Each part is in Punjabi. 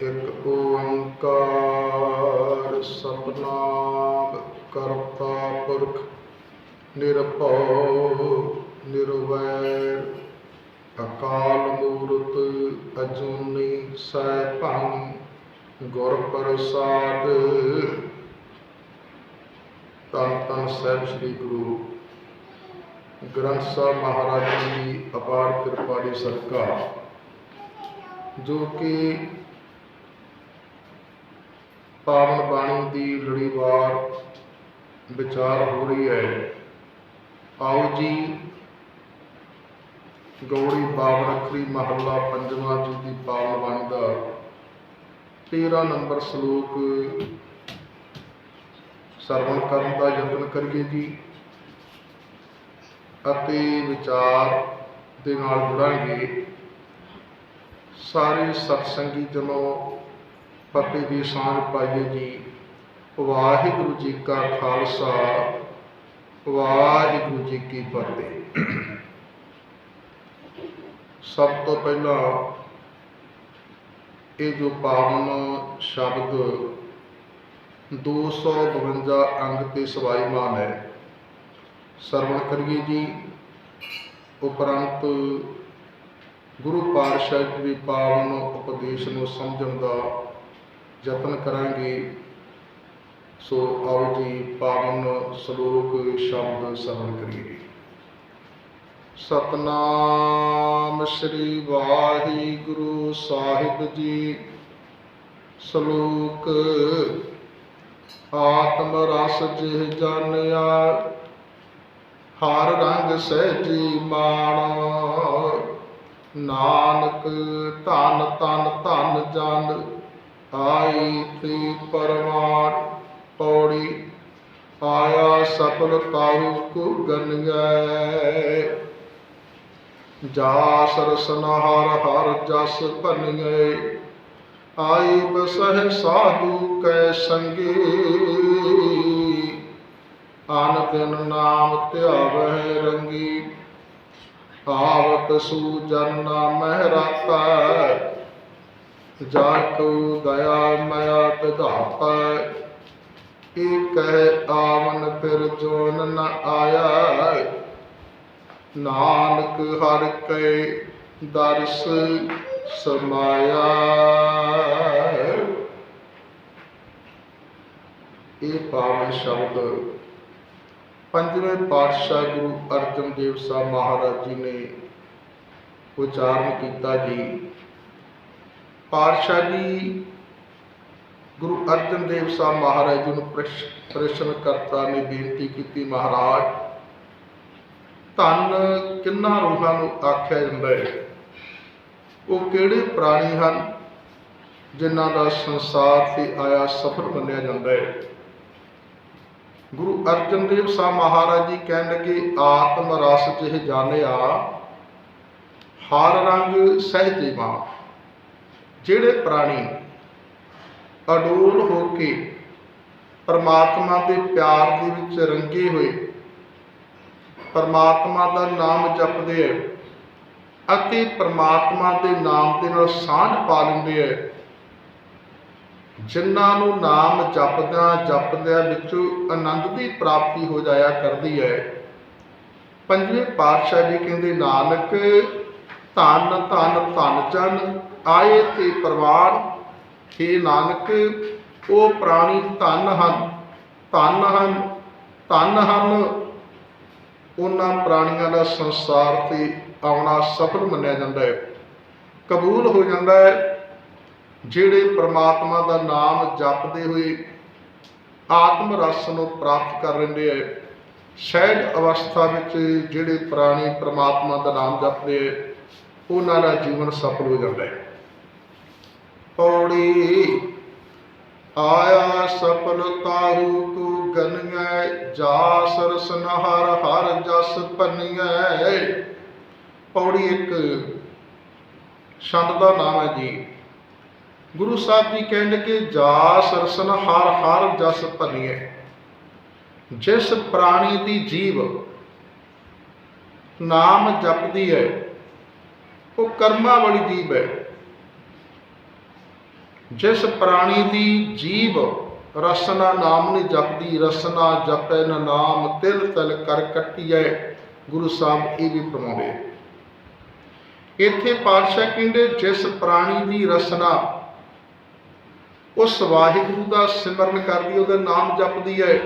ਇੱਕ ਓੰਕਾਰ ਸਤਨਾਮ ਕਰਤਾ ਪੁਰਖ, ਨਿਰਭਉ ਨਿਰਵੈਰ, ਅਕਾਲ ਮੂਰਤ ਅਜੂਨੀ ਸੈਭੰ ਗੁਰ ਪ੍ਰਸਾਦ। ਧੰਨ ਧੰਨ ਸਾਹਿਬ ਸ੍ਰੀ ਗੁਰੂ ਗ੍ਰੰਥ ਸਾਹਿਬ ਮਹਾਰਾਜ ਜੀ ਦੀ ਅਪਾਰ ਕਿਰਪਾ ਦੀ ਸਦਕਾ, ਜੋ ਕਿ ਪਾਵਨ ਬਾਣੀ ਦੀ ਲੜੀਵਾਰ ਵਿਚਾਰ ਹੋ ਰਹੀ ਹੈ। ਆਓ ਜੀ ਗੌੜੀ ਬਾਵਨ ਅੱਖਰੀ ਮਹੱਲਾ ਪੰਜਵਾਂ ਜੀ ਦੀ ਪਾਵਨ ਬਾਣੀ ਦਾ 13 ਨੰਬਰ ਸ਼ਲੋਕ ਸਰਵਣ ਕਰਨ ਦਾ ਯਤਨ ਕਰੀਏ ਜੀ ਅਤੇ ਵਿਚਾਰ ਦੇ ਨਾਲ ਜੁੜਾਂਗੇ। ਸਾਰੇ ਸਤਸੰਗੀ ਜਨੋ ਫਤਿਹ ਦੀ ਸਾਂਝ ਪਾਈਏ ਜੀ। ਵਾਹਿਗੁਰੂ ਜੀ ਕਾ ਖਾਲਸਾ, ਵਾਹਿਗੁਰੂ ਜੀ ਕੀ ਫਤਿਹ। ਸਭ ਤੋਂ ਪਹਿਲਾਂ ਇਹ ਜੋ ਪਾਵਨ ਸ਼ਬਦ 252 ਅੰਗ ਤੇ ਸਵਾਈਮਾਨ ਹੈ, ਸਰਵਣ ਕਰੀਏ ਜੀ। ਉਪਰੰਤ ਗੁਰੂ ਪਾਤਸ਼ਾਹ ਜੀ ਪਾਵਨ ਉਪਦੇਸ਼ ਨੂੰ ਸਮਝਣ ਦਾ ਯਤਨ ਕਰਾਂਗੇ। ਸੋ ਆਓ ਜੀ, ਪਾਵਨ ਸ਼ਲੋਕ ਸ਼ਬਦ ਸਰਵਣ ਕਰੀਏ। ਸਤਨਾਮ ਸ੍ਰੀ ਵਾਹਿਗੁਰੂ ਸਾਹਿਬ ਜੀ, ਸ਼ਲੋਕ ਆਤਮ ਰਸ ਜਿਹ ਜਾਣਿਆ ਹਰ ਰੰਗ ਸਹਿਜੀ ਮਾਣ। ਨਾਨਕ ਧਨ ਧਨ ਧਨ ਜਨ ਆਈ ਤੇ ਪਰਮਾਰ ਪੌੜੀ, ਆਇਆ ਸਫਲ ਤਾਉ ਕੋ ਗਨਗੈ ਜਾ ਸਰਸਨ ਹਰ ਹਰ ਜਸ ਭਨਗੈ ਆਈ ਬਸਹਿ ਸਾਧੂ ਕੈ ਸੰਗੀ। ਆਨ ਦਿਨ ਨਾਮ ਧਿਆਵਹਿ ਰੰਗੀ। ਆਵਤ ਸੂਜਨ ਮਹਿ ਰਾਤਾ ਜਾ ਦਇਆ ਮਇਆ ਵਿਧਾਤਾ ਇਹ ਕਹਿ ਆਵਨ ਫਿਰ ਜੋਨ ਨ ਆਇਆ ਨਾਨਕ ਹਰ ਕੈ ਦਰਸ ਸਮਾਇਆ। ਇਹ ਪਾਵਨ ਸ਼ਬਦ ਪੰਜਵੇਂ ਪਾਤਸ਼ਾਹ ਗੁਰੂ ਅਰਜਨ ਦੇਵ ਸਾਹਿਬ ਮਹਾਰਾਜ ਜੀ ਨੇ ਉਚਾਰਨ ਕੀਤਾ ਜੀ। ਪਾਤਸ਼ਾਹ ਜੀ ਗੁਰੂ ਅਰਜਨ ਦੇਵ ਸਾਹਿਬ ਮਹਾਰਾਜ ਜੀ ਨੂੰ ਪ੍ਰਸ਼- ਪ੍ਰਸ਼ਨ ਕਰਤਾ ਨੇ ਬੇਨਤੀ ਕੀਤੀ, ਮਹਾਰਾਜ, ਧੰਨ ਕਿੰਨਾ ਰੂਹਾਂ ਨੂੰ ਆਖਿਆ ਜਾਂਦਾ ਹੈ? ਉਹ ਕਿਹੜੇ ਪ੍ਰਾਣੀ ਹਨ ਜਿਨ੍ਹਾਂ ਦਾ ਸੰਸਾਰ ਤੇ ਆਇਆ ਸਫਲ ਮੰਨਿਆ ਜਾਂਦਾ ਹੈ? ਗੁਰੂ ਅਰਜਨ ਦੇਵ ਸਾਹਿਬ ਮਹਾਰਾਜ ਜੀ ਕਹਿਣ ਲੱਗੇ, ਆਤਮ ਰਸ ਜਿਹ ਜਾਣਿਆ, ਹਰ ਰੰਗ ਸਹਿਜੇ ਮਾ ਜਿਹੜੇ ਪ੍ਰਾਣੀ ਅਡੋਲ ਹੋ ਕੇ ਪਰਮਾਤਮਾ ਦੇ ਪਿਆਰ ਦੇ ਵਿੱਚ ਰੰਗੇ ਹੋਏ, ਪਰਮਾਤਮਾ ਦਾ ਨਾਮ ਜਪਦੇ ਹੈ ਅਤੇ ਪਰਮਾਤਮਾ ਦੇ ਨਾਮ ਦੇ ਨਾਲ ਸਾਂਝ ਪਾ ਲੈਂਦੇ ਹੈ ਜਿਨ੍ਹਾਂ ਨੂੰ ਨਾਮ ਜਪਦਿਆਂ ਜਪਦਿਆਂ ਵਿੱਚੋਂ ਆਨੰਦ ਦੀ ਪ੍ਰਾਪਤੀ ਹੋ ਜਾਇਆ ਕਰਦੀ ਹੈ। ਪੰਜਵੇਂ ਪਾਤਸ਼ਾਹ ਜੀ ਕਹਿੰਦੇ, ਨਾਨਕ ਧਨ ਧੰਨ ਧੰਨ ਜਨ ਆਏ ਤੇ ਪ੍ਰਵਾਨ हे ਨਾਨਕ, ਉਹ ਪ੍ਰਾਣੀ ਧੰਨ ਹਨ ਧੰਨ ਹਨ ਧੰਨ ਹਨ। ਉਹਨਾਂ ਪ੍ਰਾਣੀਆਂ ਦਾ ਸੰਸਾਰ ਤੇ ਆਉਣਾ ਸਫਲ ਮੰਨਿਆ ਜਾਂਦਾ ਹੈ। ਕਬੂਲ ਹੋ ਜਾਂਦਾ ਹੈ, ਜਿਹੜੇ ਪ੍ਰਮਾਤਮਾ ਦਾ ਨਾਮ ਜਪਦੇ ਹੋਏ ਆਤਮ ਰਸ ਨੂੰ ਪ੍ਰਾਪਤ ਕਰ ਲੈਂਦੇ ਹੈ। ਸਹਿਜ ਅਵਸਥਾ ਵਿੱਚ ਜਿਹੜੇ ਪ੍ਰਾਣੀ ਪ੍ਰਮਾਤਮਾ ਦਾ ਨਾਮ ਜਪਦੇ ਹੈ, ਉਹਨਾਂ ਦਾ ਜੀਵਨ ਸਫਲ ਹੋ ਜਾਂਦਾ ਹੈ। ਪੌੜੀ ਆਇਆ ਸਫਲਤਾਹੂ ਕੋ ਗਨਗੈ ਜਾ ਸਰਸਨ ਹਰ ਹਰ ਜਸ ਪੰਨਗੈ ਪੌੜੀ ਇੱਕ ਛੰਦ ਦਾ ਨਾਮ ਹੈ ਜੀ। ਗੁਰੂ ਸਾਹਿਬ ਜੀ ਕਹਿੰਦੇ ਕਿ ਜਾ ਸਰਸਨ ਹਰ ਹਰ ਜਸ ਪੰਨਗੈ ਜਿਸ ਪ੍ਰਾਣੀ ਦੀ ਜੀਵ ਨਾਮ ਜਪਦੀ ਹੈ, ਉਹ ਕਰਮਾਂ ਵਾਲੀ ਜੀਵ ਹੈ। ਜਿਸ ਪ੍ਰਾਣੀ ਦੀ ਜੀਵ ਰਸਨਾ ਨਾਮ ਨਹੀਂ ਜਪਦੀ, ਰਸਨਾ ਜਪੈ ਨ ਨਾਮ, ਤਿਲ ਤਿਲ ਕਰ ਕੱਟੀਐ। ਗੁਰੂ ਸਾਹਿਬ ਇਹ ਵੀ ਫਰਮਾਉਂਦੇ ਇੱਥੇ ਪਾਤਸ਼ਾਹ ਕਹਿੰਦੇ, ਜਿਸ ਪ੍ਰਾਣੀ ਦੀ ਰਸਨਾ ਉਸ ਵਾਹਿਗੁਰੂ ਦਾ ਸਿਮਰਨ ਕਰਦੀ, ਉਹਦਾ ਨਾਮ ਜਪਦੀ ਹੈ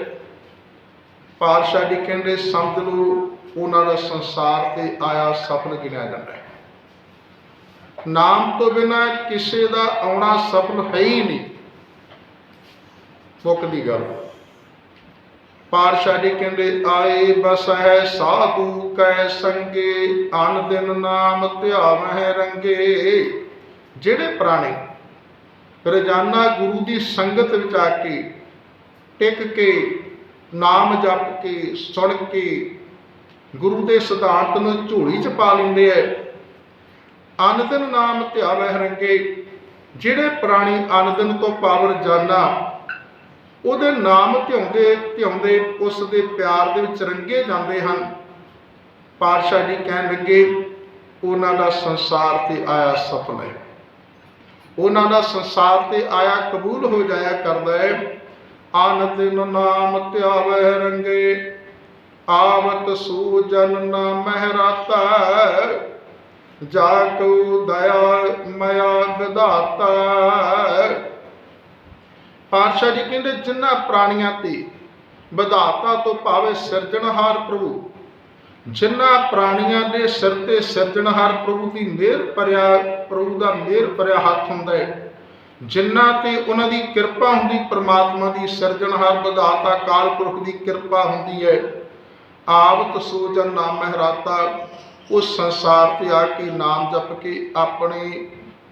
ਪਾਤਸ਼ਾਹ ਜੀ ਕਹਿੰਦੇ, ਸੰਤ ਨੂੰ ਉਹਨਾਂ ਦਾ ਸੰਸਾਰ ਤੇ ਆਇਆ ਸਫਲ ਗਿਣਿਆ ਜਾਂਦਾ ਹੈ। ਨਾਮ ਤੋਂ ਬਿਨਾ ਕਿਸੇ ਦਾ ਆਉਣਾ ਸਫਲ ਹੈ ਹੀ ਨਹੀਂ। ਮੁੱਕਦੀ ਗੱਲ। ਪਾਤਸ਼ਾਹ ਜੀ ਕਹਿੰਦੇ, ਆਏ ਬਸ ਹੈ ਸਾਧੂ ਕੈ ਸੰਗੇ, ਅਨ ਦਿਨ ਨਾਮ ਧਿਆਵਹਿ ਰੰਗੇ। ਜਿਹੜੇ ਪ੍ਰਾਣੀ ਰੋਜ਼ਾਨਾ ਗੁਰੂ ਦੀ ਸੰਗਤ ਵਿੱਚ ਆ ਕੇ ਟਿਕ ਕੇ, ਨਾਮ ਜਪ ਕੇ, ਸੁਣ ਕੇ ਗੁਰੂ ਦੇ ਸਿਧਾਂਤ ਨੂੰ ਝੋਲੀ 'ਚ ਪਾ ਲੈਂਦੇ ਐ ਅਨੰਦਨ ਨਾਮ ਧਿਆਵਹਿ ਰੰਗੇ ਜਿਹੜੇ ਪ੍ਰਾਣੀ ਅਨੰਦਨ ਤੋਂ ਪਾਵਰ ਜਾਣਾ ਉਹਦੇ ਨਾਮ ਧਿਆਉਂਦੇ ਧਿਆਉਂਦੇ ਉਸ ਦੇ ਪਿਆਰ ਦੇ ਵਿੱਚ ਰੰਗੇ ਜਾਂਦੇ ਹਨ। ਪਾਤਸ਼ਾਹ ਜੀ ਕਹਿਣ ਲੱਗੇ, ਉਹਨਾਂ ਦਾ ਸੰਸਾਰ ਤੇ ਆਇਆ ਸਫਲ ਹੈ। ਉਹਨਾਂ ਦਾ ਸੰਸਾਰ ਤੇ ਆਇਆ ਕਬੂਲ ਹੋ ਜਾਇਆ ਕਰਦਾ ਹੈ। ਆਨੰਦ ਨਾਮ ਧਿਆਵੈ ਰੰਗੇ ਆਵਤ ਸੂਜਨ ਨਾ ਮਹਿਰਾਤਾ ਜਾ ਦਇਆ ਮਇਆ ਵਿਧਾਤਾ ਪਾਤਸ਼ਾਹ ਜੀ ਕਹਿੰਦੇ, ਜਿਨ੍ਹਾਂ ਪ੍ਰਾਣੀਆਂ ਤੇ ਵਿਧਾਤਾ ਤੋਂ ਭਾਵੇਂ ਸਿਰਜਣਹਾਰ ਪ੍ਰਭੂ, ਜਿਨ੍ਹਾਂ ਪ੍ਰਾਣੀਆਂ ਦੇ ਸਿਰ ਤੇ ਸਿਰਜਣਹਾਰ ਪ੍ਰਭੂ ਦੀ ਮਿਹਰ ਭਰਿਆ, ਪ੍ਰਭੂ ਦਾ ਮਿਹਰ ਭਰਿਆ ਹੱਥ ਹੁੰਦਾ ਹੈ, ਜਿਨ੍ਹਾਂ ਤੇ ਉਹਨਾਂ ਦੀ ਕਿਰਪਾ ਹੁੰਦੀ, ਪ੍ਰਮਾਤਮਾ ਦੀ ਸਿਰਜਣਹਾਰ ਵਿਧਾਤਾ ਕਾਲ ਪੁਰਖ ਦੀ ਕਿਰਪਾ ਹੁੰਦੀ ਹੈ। ਆਵਤ ਸੋਜਨ ਨਾਮ ਮਹਿਰਾਤਾ। ਉਸ ਸੰਸਾਰ ਤੇ ਆ ਕੇ ਨਾਮ ਜਪ ਕੇ ਆਪਣੇ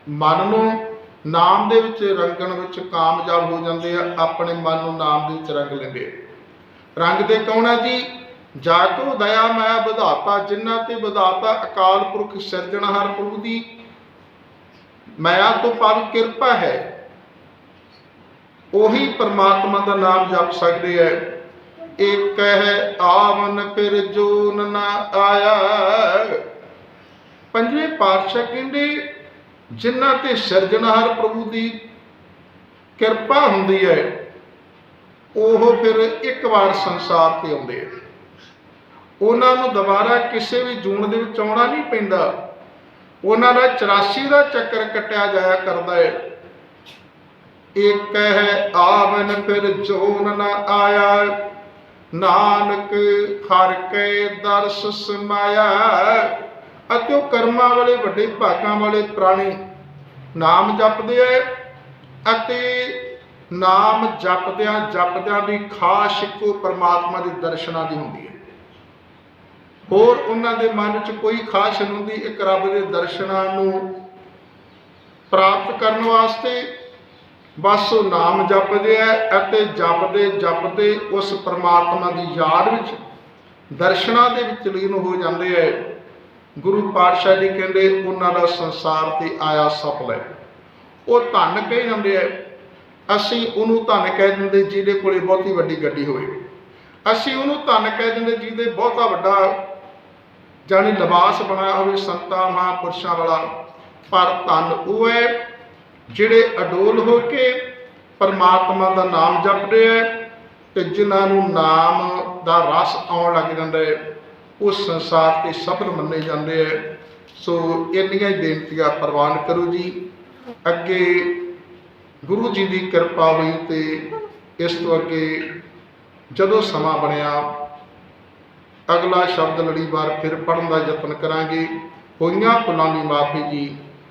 ਮਨ ਨੂੰ ਨਾਮ ਦੇ ਵਿੱਚ ਰੰਗਣ ਵਿੱਚ ਕਾਮਯਾਬ ਹੋ ਜਾਂਦੇ ਆ, ਆਪਣੇ ਮਨ ਨੂੰ ਨਾਮ ਦੇ ਵਿੱਚ ਰੰਗ ਲੈਂਦੇ ਰੰਗ ਦੇ ਕੌਣ ਹੈ ਜੀ? ਜਾ ਕੋ ਦਇਆ ਮੈਂ ਵਿਧਾਤਾ ਜਿਨ੍ਹਾਂ ਤੇ ਵਿਧਾਤਾ ਅਕਾਲ ਪੁਰਖ ਸਿਰਜਣਹਾਰ ਪ੍ਰਭੂ ਦੀ। ਮਾਇਆ ਤੋਂ ਪਵ ਕਿਰਪਾ ਹੈ। ਉਹੀ ਪਰਮਾਤਮਾ ਦਾ ਨਾਮ ਜਪ ਸਕਦੇ ਹੈ ਇੱਕ ਹੈ ਆਵਨ ਫਿਰ ਜੋਨ ਨਾ ਆਇਆ। ਪੰਜਵੇਂ ਪਾਤਸ਼ਾਹ ਕਹਿੰਦੇ, ਜਿਨ੍ਹਾਂ ਤੇ ਸਿਰਜਣਹਾਰ ਪ੍ਰਭੂ ਦੀ ਕਿਰਪਾ ਹੁੰਦੀ ਹੈ, ਉਹ ਫਿਰ ਇੱਕ ਵਾਰ ਸੰਸਾਰ ਤੇ ਆਉਂਦੇ ਆ। ਉਹਨਾਂ ਨੂੰ ਦੁਬਾਰਾ ਕਿਸੇ ਵੀ ਜੂਨ ਦੇ ਵਿੱਚ ਆਉਣਾ ਨਹੀਂ ਪੈਂਦਾ। ਉਹਨਾਂ ਦਾ 84 ਦਾ ਚੱਕਰ ਕੱਟਿਆ ਜਾਇਆ ਕਰਦਾ ਹੈ। ਇੱਕ ਹੈ ਆਵਨ ਫਿਰ ਜੋਨ ਨਾ ਆਇਆ। ਨਾਨਕ ਹਰ ਕੇ ਦਰਸ ਸਮਾਇਆ। ਅਤੇ ਉਹ ਕਰਮਾਂ ਵਾਲੇ ਵੱਡੇ ਭਾਗਾਂ ਵਾਲੇ ਪ੍ਰਾਣੀ ਨਾਮ ਜਪਦੇ ਐ ਅਤੇ ਨਾਮ ਜਪਦਿਆਂ ਜਪਦਿਆਂ ਦੀ ਖਾਸ ਇੱਕੋ ਪਰਮਾਤਮਾ ਦੇ ਦਰਸ਼ਨਾਂ ਦੀ ਹੁੰਦੀ ਹੈ ਹੋਰ ਉਹਨਾਂ ਦੇ ਮਨ 'ਚ ਕੋਈ ਖਾਸ ਨਹੀਂ ਹੁੰਦੀ, ਇੱਕ ਰੱਬ ਦੇ ਦਰਸ਼ਨਾਂ ਨੂੰ ਪ੍ਰਾਪਤ ਕਰਨ ਵਾਸਤੇ ਬਸ ਉਹ ਨਾਮ ਜਪਦੇ ਆ ਅਤੇ ਜਪਦੇ ਜਪਦੇ ਉਸ ਪਰਮਾਤਮਾ ਦੀ ਯਾਦ ਵਿੱਚ ਦਰਸ਼ਨਾਂ ਦੇ ਵਿੱਚ ਲੀਨ ਹੋ ਜਾਂਦੇ ਐ ਗੁਰੂ ਪਾਤਸ਼ਾਹ ਜੀ ਕਹਿੰਦੇ, ਉਹਨਾਂ ਦਾ ਸੰਸਾਰ ਤੇ ਆਇਆ ਸਫਲ ਹੈ। ਉਹ ਧੰਨ ਕਹੇ ਜਾਂਦੇ ਐ ਅਸੀਂ ਉਹਨੂੰ ਧੰਨ ਕਹਿ ਦਿੰਦੇ ਜਿਹਦੇ ਕੋਲੇ ਬਹੁਤੀ ਵੱਡੀ ਗੱਡੀ ਹੋਵੇ। ਅਸੀਂ ਉਹਨੂੰ ਧੰਨ ਕਹਿ ਦਿੰਦੇ ਜਿਹਦੇ ਬਹੁਤਾ ਵੱਡਾ ਜਾਨੀ ਲਿਬਾਸ ਬਣਾਇਆ ਹੋਵੇ, ਸੰਤਾਂ, ਮਹਾਂਪੁਰਸ਼ਾਂ ਵਾਲਾ। ਪਰ ਧਨ ਉਹ ਹੈ ਜਿਹੜੇ ਅਡੋਲ ਹੋ ਕੇ ਪਰਮਾਤਮਾ ਦਾ ਨਾਮ ਜਪਦੇ ਐ ਤੇ ਜਿਨ੍ਹਾਂ ਨੂੰ ਨਾਮ ਦਾ ਰਸ ਆਉਣ ਲੱਗ ਜਾਂਦਾ ਹੈ ਉਹ ਸੰਸਾਰ ਤੇ ਸਫਲ ਮੰਨੇ ਜਾਂਦੇ ਹੈ ਸੋ ਇੰਨੀਆਂ ਹੀ ਬੇਨਤੀਆਂ ਪ੍ਰਵਾਨ ਕਰੋ ਜੀ। ਅੱਗੇ ਗੁਰੂ ਜੀ ਦੀ ਕਿਰਪਾ ਹੋਈ ਤੇ ਇਸ ਤੋਂ ਅੱਗੇ ਜਦੋਂ ਸਮਾਂ ਬਣਿਆ, ਅਗਲਾ ਸ਼ਬਦ ਲੜੀਵਾਰ ਫਿਰ ਪੜਨ ਦਾ ਯਤਨ ਕਰਾਂਗੇ। ਹੋਈਆਂ ਭੁੱਲਾਂ ਦੀ ਮਾਫੀ ਜੀ।